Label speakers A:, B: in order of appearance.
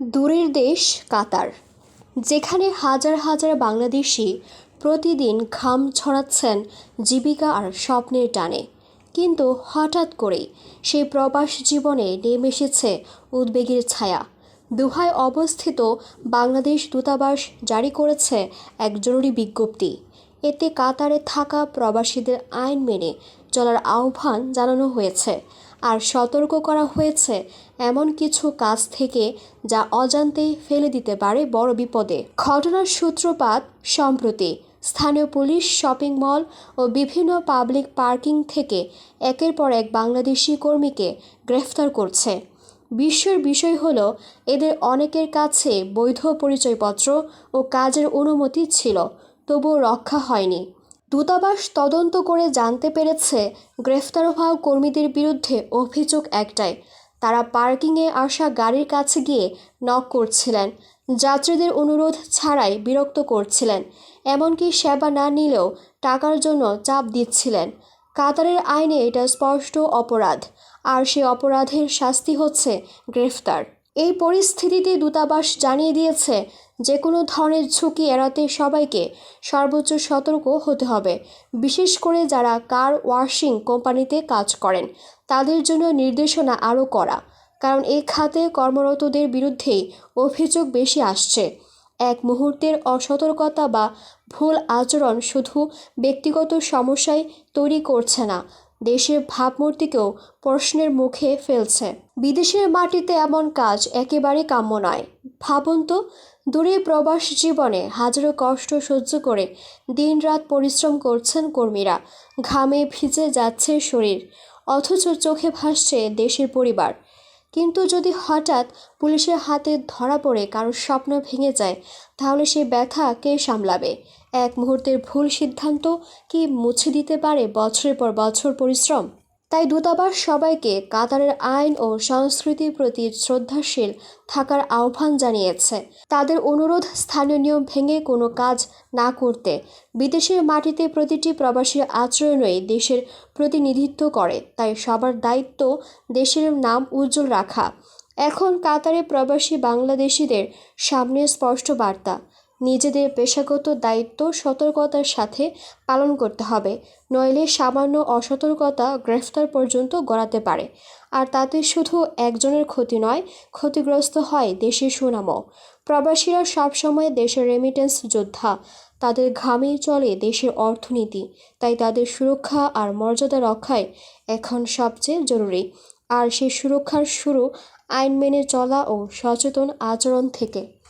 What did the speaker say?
A: দূরের দেশ কাতার, যেখানে হাজার হাজার বাংলাদেশি প্রতিদিন ঘাম ছড়াচ্ছেন জীবিকা আর স্বপ্নের টানে। কিন্তু হঠাৎ করেই সেই প্রবাস জীবনে নেমে এসেছে উদ্বেগের ছায়া। দুহায় অবস্থিত বাংলাদেশ দূতাবাস জারি করেছে এক জরুরি বিজ্ঞপ্তি। এতে কাতারে থাকা প্রবাসীদের আইন মেনে চলার আহ্বান জানানো হয়েছে। আর সতর্ক করা হয়েছে এমন কিছু কাজ থেকে যা অজান্তেই ফেলে দিতে পারে বড় বিপদে। ঘটনার সূত্রপাত সম্প্রতি স্থানীয় পুলিশ, শপিং মল ও বিভিন্ন পাবলিক পার্কিং থেকে একের পর এক বাংলাদেশি কর্মীকে গ্রেফতার করছে। বিশ্বের বিষয় হলো, এদের অনেকের কাছে বৈধ পরিচয়পত্র ও কাজের অনুমতি ছিল, তবুও রক্ষা হয়নি। দূতাবাস তদন্ত করে জানতে পেরেছে গ্রেফতার হওয়া কর্মীদের বিরুদ্ধে অভিযোগ একটাই, তারা পার্কিংয়ে আসা গাড়ির কাছে গিয়ে নক করছিলেন, যাত্রীদের অনুরোধ ছাড়াই বিরক্ত করছিলেন, এমনকি সেবা না নিলেও টাকার জন্য চাপ দিচ্ছিলেন। কাতারের আইনে এটা স্পষ্ট অপরাধ, আর সে অপরাধের শাস্তি হচ্ছে গ্রেফতার। এই পরিস্থিতিতে দূতাবাস জানিয়ে দিয়েছে যে কোনো ধরনের ঝুঁকি এড়াতে সবাইকে সর্বোচ্চ সতর্ক হতে হবে। বিশেষ করে যারা কার ওয়াশিং কোম্পানিতে কাজ করেন, তাদের জন্য নির্দেশনা আরও করা, কারণ এই খাতে কর্মরতদের বিরুদ্ধেই অভিযোগ বেশি আসছে। এক মুহূর্তের অসতর্কতা বা ভুল আচরণ শুধু ব্যক্তিগত সমস্যায় তৈরি করছে না দেশের ভাবমূর্তিকেও প্রশ্নের মুখে ফেলছে। বিদেশের মাটিতে এমন কাজ একেবারে কাম্য নয়। ভাবুন তো, দূরে প্রবাস জীবনে হাজারো কষ্ট সহ্য করে দিনরাত পরিশ্রম করছেন কর্মীরা। ঘামে ভিজে যাচ্ছে শরীর, অথচ চোখে ভাসছে দেশের পরিবার। কিন্তু যদি হঠাৎ পুলিশের হাতে ধরা পড়ে কারোর স্বপ্ন ভেঙে যায়, তাহলে সে ব্যথা কে সামলাবে? এক মুহূর্তের ভুল সিদ্ধান্ত কি মুছে দিতে পারে বছরের পর বছর পরিশ্রম? তাই দূতাবাস সবাইকে কাতারের আইন ও সংস্কৃতির প্রতি শ্রদ্ধাশীল থাকার আহ্বান জানিয়েছে। তাদের অনুরোধ স্থানীয় নিয়ম ভেঙে কোনো কাজ না করতে বিদেশের মাটিতে প্রতিটি প্রবাসীর আচরণই দেশের প্রতিনিধিত্ব করে, তাই সবার দায়িত্ব দেশের নাম উজ্জ্বল রাখা। এখন কাতারে প্রবাসী বাংলাদেশিদের সামনে স্পষ্ট বার্তা নিজেদের পেশাগত দায়িত্ব সতর্কতার সাথে পালন করতে হবে, নইলে সামান্য অসতর্কতা গ্রেফতার পর্যন্ত গড়াতে পারে। আর তাতে শুধু একজনের ক্ষতি নয়, ক্ষতিগ্রস্ত হয় দেশের সুনামও। প্রবাসীরা সবসময় দেশের রেমিটেন্স যোদ্ধা। তাদের ঘামে চলে দেশের অর্থনীতি। তাই তাদের সুরক্ষা আর মর্যাদা রক্ষাই এখন সবচেয়ে জরুরি। আর সেই সুরক্ষার শুরু আইন মেনে চলা ও সচেতন আচরণ থেকে।